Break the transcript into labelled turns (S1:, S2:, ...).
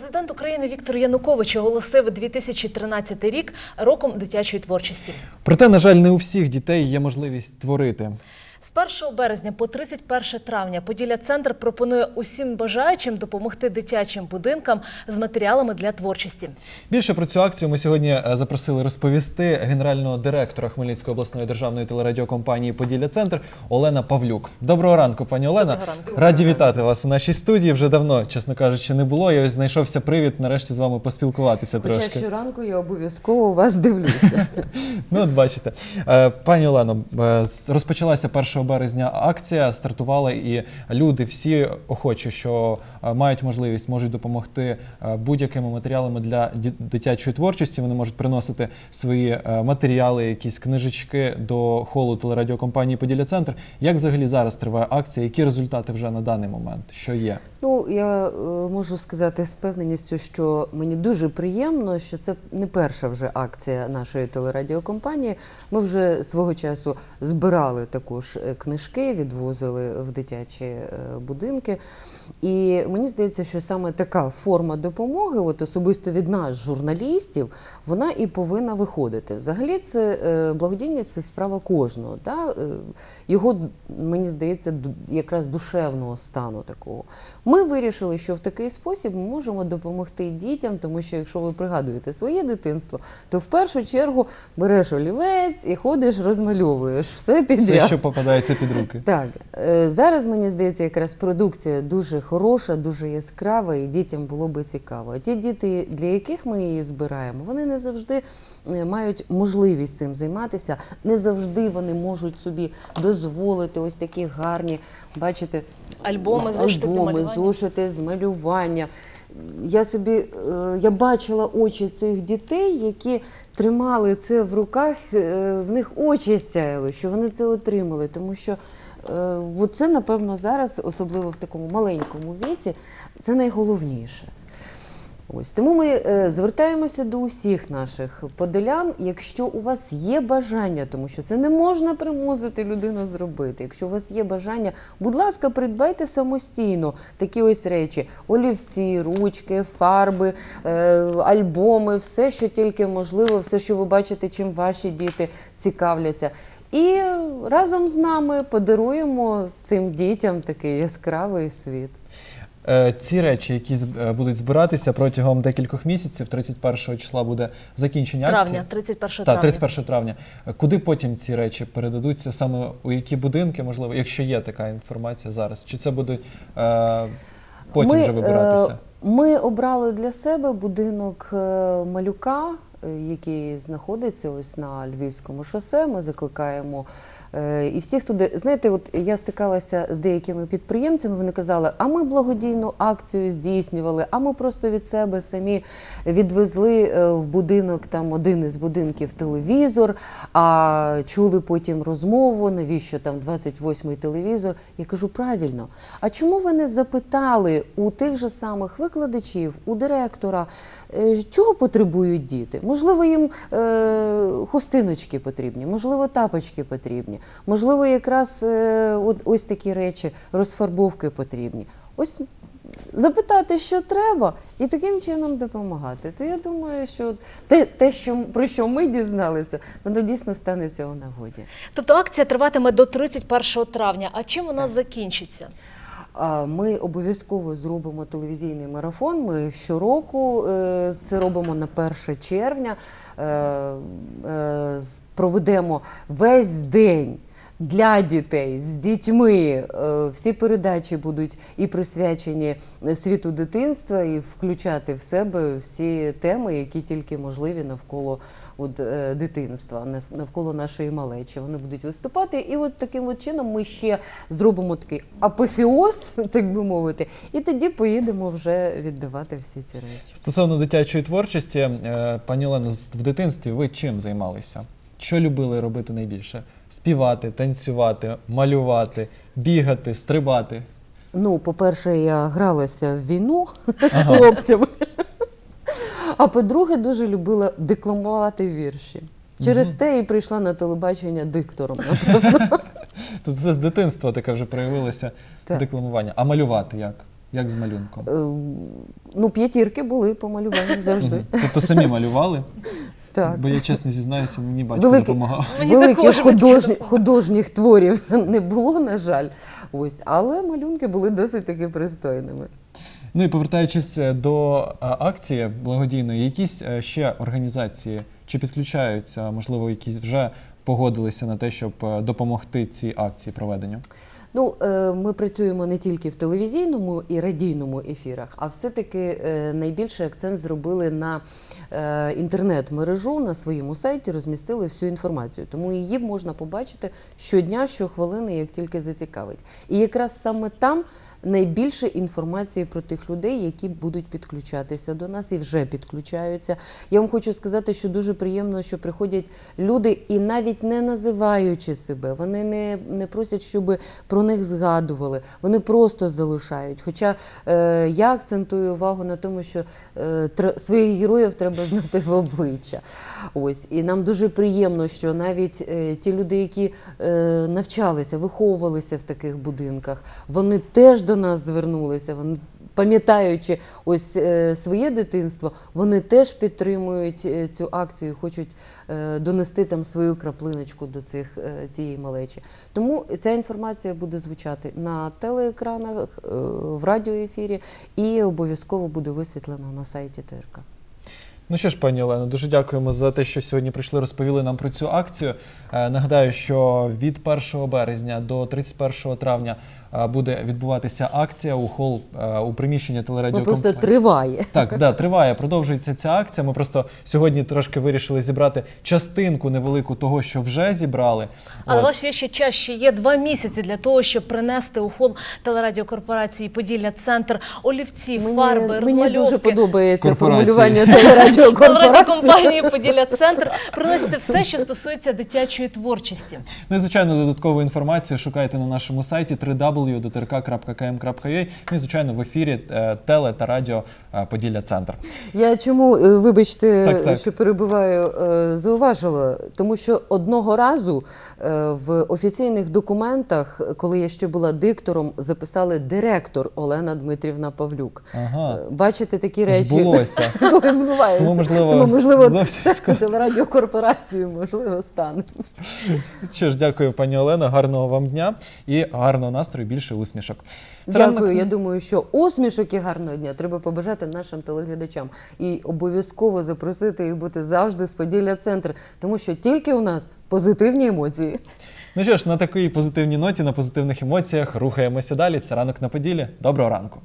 S1: Президент України Віктор Янукович оголосив 2013 рік роком дитячої творчості.
S2: Проте, на жаль, не у всіх дітей є можливість творити.
S1: З 1 березня по 31 травня Поділля Центр пропонує усім бажаючим допомогти дитячим будинкам з матеріалами для творчості.
S2: Більше про цю акцію ми сьогодні е, запросили розповісти генерального директора Хмельницької обласної державної телерадіокомпанії Поділля Центр Олена Павлюк. Доброго ранку, пані Олена.
S1: Доброго ранку.
S2: Раді вітати вас у нашій студії. Вже давно, чесно кажучи, не було. І ось знайшовся привід нарешті з вами поспілкуватися
S3: Хоча
S2: трошки.
S3: щоранку я обов'язково у вас дивлюся.
S2: Ну, от бачите, Е, пані Олено, е, розпочалася 1 березня акція, стартувала і люди, всі охочі, що е, мають можливість, можуть допомогти е, будь-якими матеріалами для дитячої творчості. Вони можуть приносити свої е, матеріали, якісь книжечки до холу телерадіокомпанії Поділля Центр. Як взагалі зараз триває акція? Які результати вже на даний момент? Що є?
S3: Ну, я можу сказати з певненістю, що мені дуже приємно, що це не перша вже акція нашої телерадіокомпанії. Ми вже свого часу збирали також книжки, відвозили в дитячі е, будинки. І мені здається, що саме така форма допомоги, от особисто від нас, журналістів, вона і повинна виходити. Взагалі, це е, благодійність це справа кожного. Да? Е, Його, мені здається, якраз душевного стану такого. Ми вирішили, що в такий спосіб ми можемо допомогти дітям, тому що якщо ви пригадуєте своє дитинство, то в першу чергу береш олівець і ходиш, розмальовуєш все підряд.
S2: Все, що попадається під руки.
S3: Так, е, зараз мені здається, якраз продукція дуже хороша, дуже яскрава, і дітям було би цікаво. Ті діти, для яких ми її збираємо, вони не завжди е, мають можливість цим займатися, не завжди вони можуть собі дозволити ось такі гарні, бачите,
S1: Альбоми, зошити
S3: альбоми,
S1: малювання.
S3: зошити з малювання. Я собі е, я бачила очі цих дітей, які тримали це в руках, е, в них очі сяяли, що вони це отримали. Тому що е, це, напевно, зараз, особливо в такому маленькому віці, це найголовніше. Ось тому ми е, звертаємося до усіх наших подолян. Якщо у вас є бажання, тому що це не можна примусити людину зробити. Якщо у вас є бажання, будь ласка, придбайте самостійно такі ось речі: олівці, ручки, фарби, е, альбоми, все, що тільки можливо, все, що ви бачите, чим ваші діти цікавляться. І разом з нами подаруємо цим дітям такий яскравий світ.
S2: Е, Ці речі, які е, будуть збиратися протягом декількох місяців, 31 числа буде закінчення акції.
S1: Травня, 31
S2: Так,
S1: травня.
S2: 31 травня. Е, Куди потім ці речі передадуться? Саме у які будинки, можливо, якщо є така інформація зараз? Чи це буде е, потім
S3: Ми,
S2: вже вибиратися?
S3: Ми обрали для себе будинок малюка, який знаходиться ось на Львівському шосе. Ми закликаємо. Е, І всіх туди, знаєте, от я стикалася з деякими підприємцями. Вони казали, а ми благодійну акцію здійснювали, а ми просто від себе самі відвезли е, в будинок там один із будинків телевізор, а чули потім розмову, навіщо там 28-й телевізор. Я кажу, правильно. А чому ви не запитали у тих же самих викладачів, у директора, е, чого потребують діти? Можливо, їм е, хустиночки потрібні, можливо, тапочки потрібні, можливо, якраз е, от, ось такі речі, розфарбовки потрібні. Ось запитати, що треба, і таким чином допомагати. То я думаю, що те, те що, про що ми дізналися, воно дійсно станеться у нагоді.
S1: Тобто акція триватиме до 31 травня. А чим вона закінчиться?
S3: Ми обов'язково зробимо телевізійний марафон. Ми щороку е, це робимо на 1 червня. Е, е, Проведемо весь день. Для дітей з дітьми Е, всі передачі будуть і присвячені світу дитинства, і включати в себе всі теми, які тільки можливі навколо от, е, дитинства, навколо нашої малечі. Вони будуть виступати, і от таким от чином ми ще зробимо такий апофіоз, так би мовити, і тоді поїдемо вже віддавати всі ці речі.
S2: Стосовно дитячої творчості, е, пані Олено, в дитинстві ви чим займалися? Що любили робити найбільше? Співати, танцювати, малювати, бігати, стрибати.
S3: Ну, по-перше, я гралася в війну з хлопцями. А по-друге, дуже любила декламувати вірші. Через те і прийшла на телебачення диктором. напевно.
S2: Тут це з дитинства таке вже проявилося
S3: Так.
S2: декламування. А малювати як? Як з малюнком?
S3: Е, Ну, п'ятірки були по малюванню завжди.
S2: Мгм. Тобто самі малювали?
S3: Так.
S2: Бо я чесно зізнаюся, мені батько
S3: Великий-
S2: допомагав.
S1: Мені
S3: Великих
S1: батьки
S3: художні,
S1: допомагали.
S3: художніх творів не було, на жаль. Ось, але малюнки були досить таки пристойними.
S2: Ну і повертаючись е, до а, акції благодійної, якісь е, ще організації чи підключаються, можливо, якісь вже погодилися на те, щоб е, допомогти цій акції проведенню?
S3: Ну, е, ми працюємо не тільки в телевізійному і радійному ефірах, а все-таки е, найбільший акцент зробили на е, інтернет-мережу на своєму сайті, розмістили всю інформацію. Тому її можна побачити щодня, щохвилини, як тільки зацікавить. І якраз саме там. Найбільше інформації про тих людей, які будуть підключатися до нас і вже підключаються. Я вам хочу сказати, що дуже приємно, що приходять люди і навіть не називаючи себе, вони не, не просять, щоб про них згадували. Вони просто залишають. Хоча е, я акцентую увагу на тому, що е, своїх героїв треба знати в обличчя. Ось і нам дуже приємно, що навіть е, ті люди, які е, навчалися, виховувалися в таких будинках, вони теж до нас звернулися. Вони Пам'ятаючи ось е, своє дитинство, вони теж підтримують е, цю акцію, хочуть е, донести там свою краплиночку до цих цієї малечі. Тому ця інформація буде звучати на телеекранах, в радіоефірі і обов'язково буде висвітлена на сайті ТРК.
S2: Ну що ж, пані Олено, дуже дякуємо за те, що сьогодні прийшли, розповіли нам про цю акцію. Нагадаю, що від 1 березня до 31 травня буде відбуватися акція у хол е, у приміщенні
S3: Ну
S2: телерадіо.
S3: просто триває.
S2: Так, да, триває, продовжується ця акція. Ми просто сьогодні трошки вирішили зібрати частинку невелику того, що вже зібрали.
S1: Але у вас є ще час, ще є два місяці для того, щоб принести у хол телерадіокорпорації Поділля Центр олівці, фарби,
S3: мені
S1: розмальовки.
S3: дуже подобається формулювання телерадіокорпорації.
S1: Телерадіокомпанії Поділля Центр приносите все, що стосується дитячої творчості.
S2: Ну і звичайно, додаткову інформацію шукайте на нашому сайті www.dotrk.km.ua. Ну і звичайно в ефірі е, теле та радіо Поділля Центр.
S3: Я чому, е, вибачте,
S2: Так, так.
S3: що перебиваю, е, зауважила, тому що одного разу е, в офіційних документах, коли я ще була диктором, записали директор Олена Дмитрівна Павлюк.
S2: Ага.
S3: Е, Бачите такі речі,
S2: Збулося.
S3: коли збуваються.
S2: Тому, можливо,
S3: Тому, можливо телерадіокорпорацію можливо стане.
S2: Що ж, дякую, пані Олена. Гарного вам дня і гарного настрою, більше усмішок.
S3: Дякую.
S2: ранок-
S3: Я думаю, що усмішок і гарного дня треба побажати нашим телеглядачам і обов'язково запросити їх бути завжди з Поділля Центр, тому що тільки у нас позитивні емоції.
S2: Ну що ж, на такій позитивній ноті, на позитивних емоціях рухаємося далі. Це ранок на поділі. Доброго ранку.